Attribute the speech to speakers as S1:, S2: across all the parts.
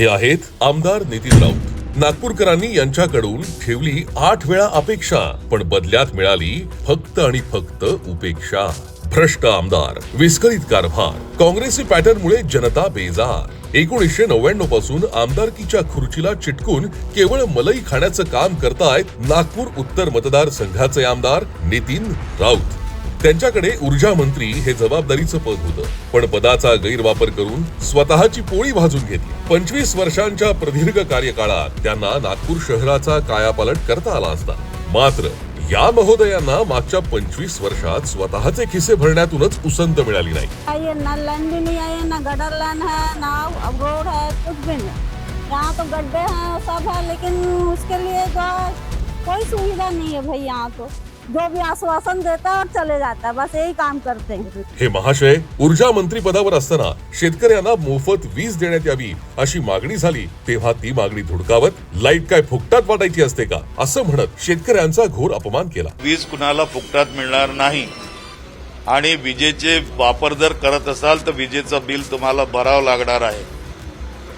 S1: हे आहेत आमदार नितीन राऊत. नागपूरकरांनी यांच्याकडून ठेवली आठ वेळा अपेक्षा पण बदल्यात मिळाली फक्त आणि फक्त उपेक्षा. भ्रष्ट आमदार विस्कळीत कारभार काँग्रेसी पॅटर्नमुळे जनता बेजार. एकोणीसशे नव्याण्णवपासून आमदारकीच्या खुर्चीला चिटकून केवळ मलई खाण्याचं काम करतायत नागपूर उत्तर मतदारसंघाचे आमदार नितीन राऊत. त्यांच्याकडे ऊर्जा मंत्री हे जबाबदारीचं पद होतं. पण पदाचा गैरवापर करून स्वतःची पोळी भाजून घेतली. पंचवीस वर्षांच्या प्रदीर्घ कार्यकाळात त्यांना नागपूर शहराचा कायापालट करता आला असता. मात्र या महोदयांना मागच्या पंचवीस वर्षात स्वतःचे खिसे भरण्यातूनच उसंत मिळाली नाही.
S2: ना नहीं आई ना है ना रोड है कुछ भी नहीं. यहाँ तो गड्ढे हैं सब है लेकिन उसके लिए जो कोई सुविधा नहीं है भाई यहाँ तो. जो भी आश्वासन देता है और चले जाता है बस यही काम करते हैं।
S1: हे महाशय ऊर्जा मंत्री पदावर असताना शेतकऱ्यांना मोफत वीज देण्यात यावी अशी मागणी झाली तेव्हा ती मागणी धुडकावत लाइट काय फुकटात वाटायची असते का? असं म्हणत शेतकऱ्यांचा घोर अपमान केला.
S3: वीज कुणाला फुकटात मिळणार नाही. आणि विजेचे वापर जर करत असाल तर विजेचं बिल तुम्हाला भरावं लागणार आहे.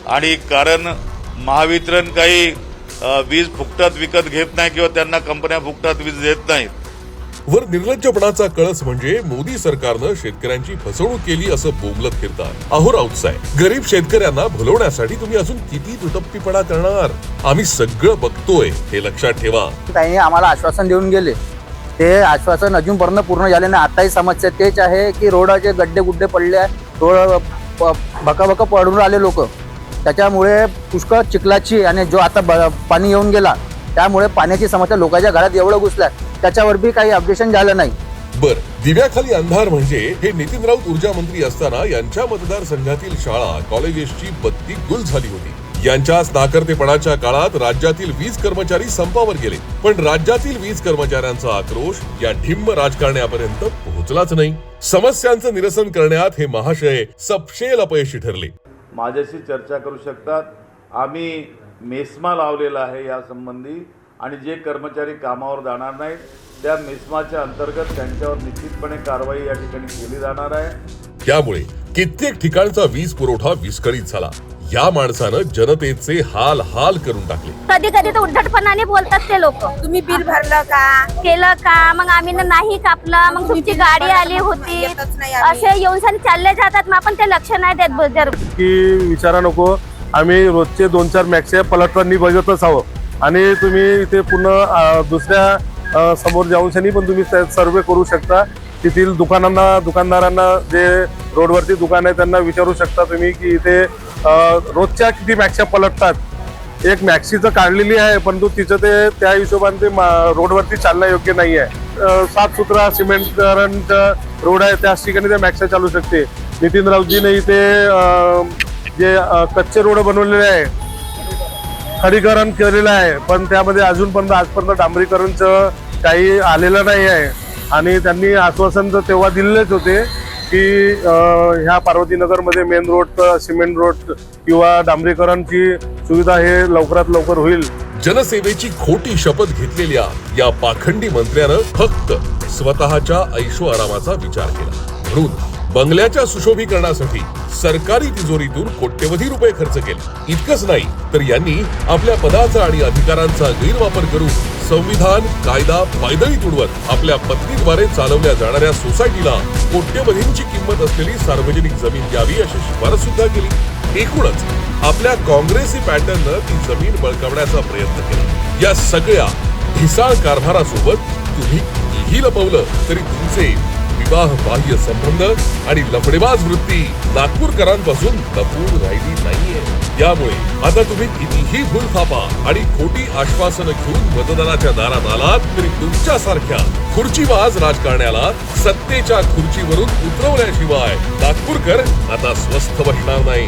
S3: आणि कारण महावितरण काही वीज फुकटात विकत घेत नाही किंवा त्यांना कंपन्या फुकटात वीज देत नाहीत.
S1: वर निर्लज्जपणाचा कळस म्हणजे मोदी सरकारनं शेतकऱ्यांची फसवणूक केली असं बोंबलत फिरतात. अहो राऊत साहेब गरीब शेतकऱ्यांना भुलवण्यासाठी तुम्ही अजून किती दुटप्पीपणा करणार? आम्ही सगळं बघतोय हे लक्षात ठेवा.
S4: त्यांनी आम्हाला आश्वासन देऊन गेले. ते आश्वासन अजूनपर्यंत पूर्ण झाले नाही. आताही समस्या तेच आहे की रोडाचे गड्डे गुड्डे पडले आहे रोड भकाभका पडून आले लोक. त्याच्यामुळे पुष्कळ चिखलाची आणि जो आता ब- पाणी येऊन गेला त्यामुळे पाण्याची समस्या लोकांच्या घरात एवढं घुसल्या त्याच्यावर बी काही अपडेशन झालं नाही.
S1: बर दिव्याखाली अंधार म्हणजे हे नितीन राऊत ऊर्जा मंत्री असताना यांच्या मतदारसंघातील शाळा कॉलेजेसची बत्ती गुल झाली होती. यांच्याच नाकर्तेपणाच्या काळात राज्यातील वीज कर्मचारी संपावर गेले. पण राज्यातील वीज कर्मचाऱ्यांचा आक्रोश या ढिम्म राजकारण्यापर्यंत पोहोचलाच नाही. समस्यांचं निरसन करण्यात हे महाशय सपशेल अपयशी ठरले.
S3: माझ्याशी चर्चा करू शकतात. आम्ही मेस्मा लावलेला आहे या संबंधी आणि जे कर्मचारी कामावर जाणार नाहीत त्या मेस्माच्या अंतर्गत त्यांच्यावर निश्चितपणे कारवाई या ठिकाणी केली जाणार आहे.
S1: त्यामुळे कित्येक ठिकाणचा वीज पुरवठा विस्कळीत झाला. या माणसानं जनतेचे हाल हाल करून टाकले.
S5: कधी कधी तर उद्धटपणाने बोलतात ते लोक.
S6: तुम्ही बिल भरलं का?
S5: केलं का? मग आम्ही ना नाही कापलं. मग तुमची गाडी आली होती.
S6: येतच नाही आम्ही.
S5: असे येऊन चालले जातात. मग आपण ते लक्ष नाही देत
S7: की विचारा नको. आम्ही रोजचे दोन चार मॅक्से पलटवांनी बघतच आहोत. आणि तुम्ही इथे पुन्हा दुसऱ्या समोर जाऊंशनी पण तुम्ही सर्वे करू शकता. तेथील दुकानांना दुकानदारांना जे रोडवरती दुकान आहे त्यांना विचारू शकता तुम्ही की इथे रोजच्या किती मॅक्स्या पलटतात. एक मॅक्सीचं काढलेली आहे परंतु तिचं ते त्या हिशोबाने ते रोडवरती चालणं योग्य नाही आहे. साफसुथरा सातसुत्रा रोड आहे त्याच ठिकाणी त्या मॅक्स्या चालू शकते. नितीन राऊतजीने इथे जे कच्चे रोड बनवलेले आहे खडीकरण केलेलं आहे पण त्यामध्ये अजूनपर्यंत आजपर्यंत डांबरीकरणचं काही आलेलं नाही आहे. आणि त्यांनी आश्वासन तर तेव्हा दिलेलेच होते की ह्या पार्वतीनगरमध्ये मेन रोड सिमेंट रोड किंवा डांबरीकरणची सुविधा हे लवकरात लवकर होईल.
S1: जनसेवेची खोटी शपथ घेतलेल्या या पाखंडी मंत्र्यानं फक्त स्वतःच्या ऐशो आरामाचा विचार केला. म्हणून बंगल्याच्या सुशोभीकरणासाठी सरकारी तिजोरीतून कोट्यवधी रुपये खर्च केले. इतकंच नाही तर यांनी आपल्या पदाचा आणि अधिकारांचा गैरवापर करून संविधान कायदा पायदळी तुडवत आपल्या पत्नीद्वारे चालवल्या जाणाऱ्या सोसायटीला कोट्यवधींची किंमत असलेली सार्वजनिक जमीन द्यावी अशी शिफारस सुद्धा केली. एकूणच आपल्या काँग्रेसी पॅटर्ननं ती जमीन बळकावण्याचा प्रयत्न केला. या सगळ्या ढिसाळ कारभारासोबत तुम्ही लपवलं तरी तुमचे विवाह बाह्य संबंध आणि लफडेबाज वृत्ती नागपूरकरांपासून लपून राहिली नाहीये. त्यामुळे आता तुम्ही कितीही भूल थापा आणि खोटी आश्वासनं घेऊन मतदानाच्या दारात आलात तरी तुमच्यासारख्या खुर्चीबाज राजकारण्याला सत्तेच्या खुर्चीवरून उतरवल्याशिवाय नागपूरकर आता स्वस्थ बसणार नाही.